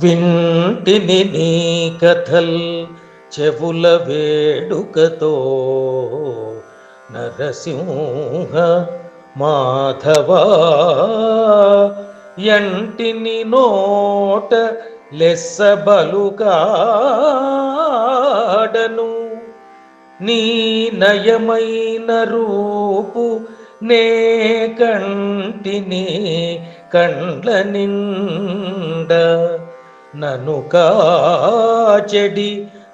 వింటిని నీ కథల్ చెవుల వేడుకతో నరసింహ మాధవా ఎంటిని నోట లెస్స బలుకాడను నీ నయమైన రూపు నే కంటిని కండ్ల నిండ నను కాచెడి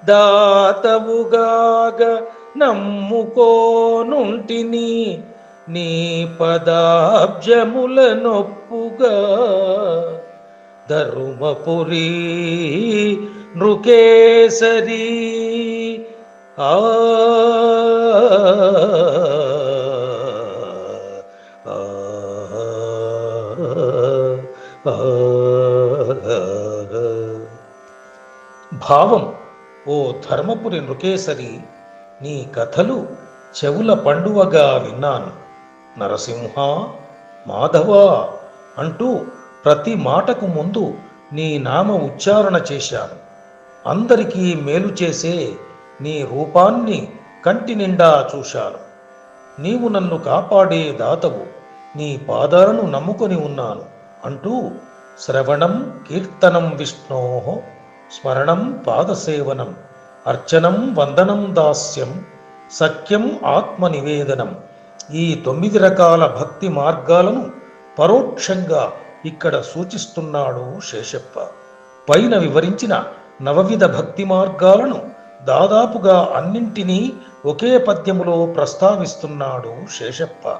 దాతవుగాగ నమ్ముకోనుంటిని నీ పదాబ్జముల నొప్పుగా ధర్మపురి నృకేసరి ఆ ఆ, భావం ఓ ధర్మపురి నృకేసరి నీ కథలు చెవుల పండువగా విన్నాను. నరసింహ మాధవ అంటూ ప్రతి మాటకు ముందు నీ నామ ఉచ్చారణ చేశాను. అందరికీ మేలు చేసే నీ రూపాన్ని కంటి నిండా చూశాను. నీవు నన్ను కాపాడే దాతవు నీ పాదాలను నమ్ముకొని ఉన్నాను అంటూ శ్రవణం కీర్తనం విష్ణో స్మరణం పాదసేవనం అర్చనం వందనం దాస్యం సఖ్యం ఆత్మ నివేదనం ఈ తొమ్మిది రకాల భక్తి మార్గాలను పరోక్షంగా ఇక్కడ సూచిస్తున్నాడు శేషప్ప. పైన వివరించిన నవవిధ భక్తి మార్గాలను దాదాపుగా అన్నింటినీ ఒకే పద్యములో ప్రస్తావిస్తున్నాడు శేషప్ప.